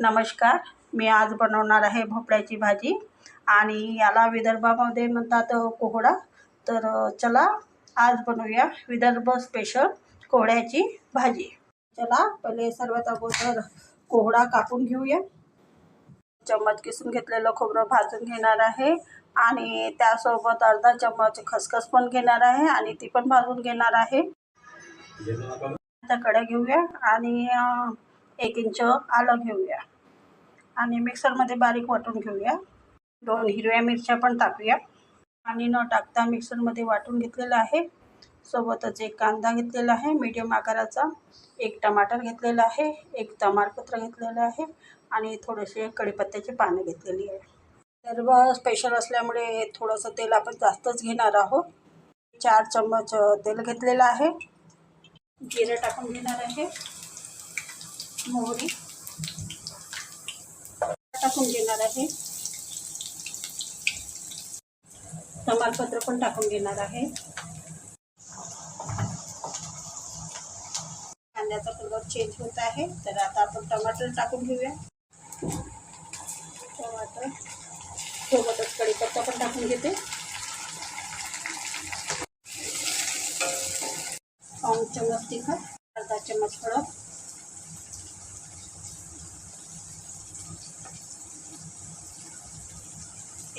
नमस्कार. मी आज बनवणार आहे भोपळ्याची भाजी. आणि याला विदर्भामध्ये म्हणतात कोहडा तर चला आज बनवूया विदर्भ स्पेशल कोहड्याची भाजी. चला पहिले सर्वात अगोदर कोहडा कापून घेऊया. चम्मच किसून घेतलेलं खोबरं भाजून घेणार आहे. आणि त्यासोबत अर्धा चम्मच खसखस पण घेणार आहे आणि ती पण भाजून घेणार आहे. आता घेऊया. आणि एक इंच आलं घेऊया. आणि मिक्सरमध्ये बारीक वाटून घेऊया. दोन हिरव्या मिरच्या पण टाकूया. आणि न टाकता मिक्सरमध्ये वाटून घेतलेलं आहे. सोबतच एक कांदा घेतलेला आहे मीडियम आकाराचा. एक टमाटर घेतलेला आहे एक तमालपत्र घेतलेलं आहे. आणि थोडेसे कढीपत्त्याची पानं घेतलेली आहे. सर्व स्पेशल असल्यामुळे थोडंसं तेल आपण जास्तच घेणार आहोत. चार चम्मच तेल घेतलेलं आहे. जिरं टाकून घेणार आहे. मोहरी. टाकून घेणार आहे. तमालपत्र पण टाकून घेणार आहे. कांद्याचा कलर चेंज होत आहे. तर आता आपण टमाटर टाकून घेऊया. टमाटर सोबतच कढीपत्ता पण टाकून घेते. पाऊण चम्मच तिखट अर्धा चम्मच हळद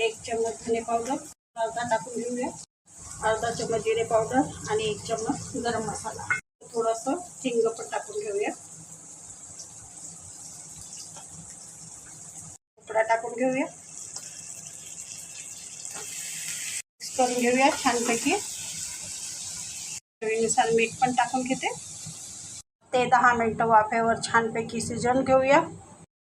एक चम्मच धने पावडर, अर्धा टाकून घेऊया. अर्धा चम्मच जिरे पावडर आणि एक चम्मच गरम मसाला. थोडंसं हिंग पण टाकून घेऊया. कपडा टाकून घेऊया. मिक्स करून घेऊया छानपैकी. चवीनुसार मीठ पण टाकून घेते. ते दहा मिनटं वाफेवर छानपैकी शिजवून घेऊया.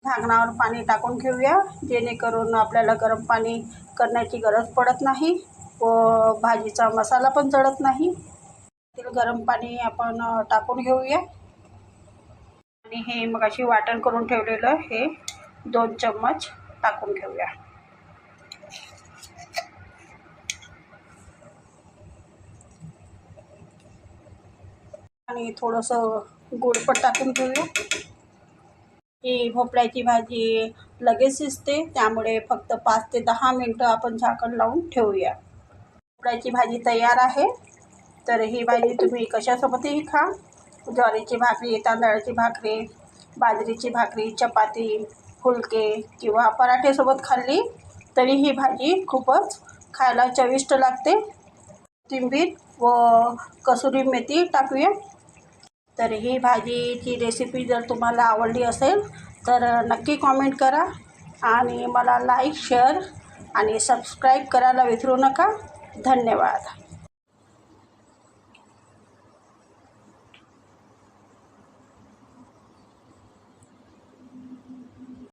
झाकणावर पाणी टाकून घेऊया. जेणेकरून आपल्याला गरम पाणी करण्याची गरज पडत नाही व भाजीचा मसाला पण जळत नाही. त्यातील गरम पाणी आपण टाकून घेऊया. आणि हे मग अशी वाटण करून ठेवलेलं हे दोन चम्मच टाकून घेऊया. आणि थोडंसं गोड पण टाकून घेऊया. ही भोपळ्याची भाजी लगेच शिजते. त्यामुळे फक्त पाच ते दहा मिनटं आपण झाकण लावून ठेवूया. भोपळ्याची भाजी तयार आहे. तर ही भाजी तुम्ही कशासोबतही खा. ज्वारीची भाकरी तांदळाची भाकरी बाजरीची भाकरी चपाती फुलके किंवा पराठेसोबत खाल्ली तरी ही भाजी खूपच खायला चविष्ट लागते. कोथिंबीर व कसुरी मेथी टाकूया. तर ही भाजीची रेसिपी जर तुम्हाला आवडली असेल तर नक्की कॉमेंट करा आणि मला लाईक शेअर आणि सबस्क्राईब करायला विसरू नका. धन्यवाद.